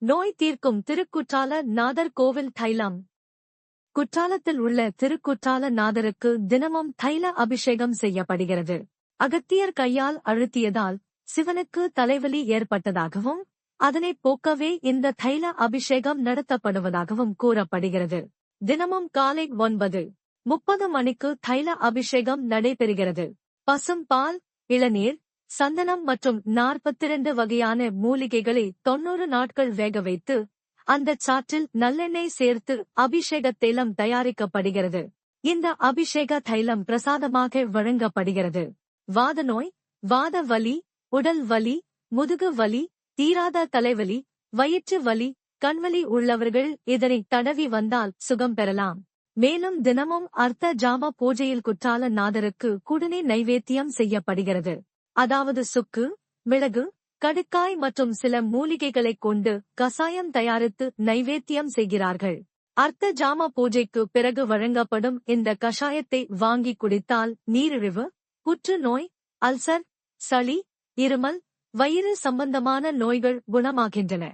நோய் தீர்க்கும் திருக்குற்றால நாதர் கோவில் தைலம். குற்றாலத்தில் உள்ள திருக்குற்றால நாதருக்கு தினமும் தைல அபிஷேகம் செய்யப்படுகிறது. அகத்தியர் கையால் அழுத்தியதால் சிவனுக்கு தலைவலி ஏற்பட்டதாகவும் அதனை போக்கவே இந்த தைல அபிஷேகம் நடத்தப்படுவதாகவும் கூறப்படுகிறது. தினமும் காலை ஒன்பது முப்பது மணிக்கு தைல அபிஷேகம் நடைபெறுகிறது. பசும் பால் இளநீர் சந்தனம் மற்றும் நாற்பத்திரண்டு வகையான மூலிகைகளை தொன்னூறு நாட்கள் வேக வைத்து அந்த சாற்றில் நல்லெண்ணெய் சேர்த்து அபிஷேக தைலம் தயாரிக்கப்படுகிறது. இந்த அபிஷேக தைலம் பிரசாதமாக வழங்கப்படுகிறது. வாத நோய் வாத வலி உடல் வலி முதுகு வலி தீராத தலைவலி வயிற்று வலி கண்வலி உள்ளவர்கள் இதனை தடவி வந்தால் சுகம் பெறலாம். மேலும் தினமும் அர்த்த ஜாம பூஜையில் குற்றால நாதருக்கு குடுநீர் நைவேத்தியம் செய்யப்படுகிறது. அதாவது சுக்கு மிளகு கடுக்காய் மற்றும் சில மூலிகைகளைக் கொண்டு கசாயம் தயாரித்து நைவேத்தியம் செய்கிறார்கள். அர்த்த ஜாம பூஜைக்கு பிறகு வழங்கப்படும் இந்த கஷாயத்தை வாங்கி குடித்தால் நீரிழிவு புற்றுநோய் அல்சர் சளி இருமல் வயிறு சம்பந்தமான நோய்கள் குணமாகின்றன.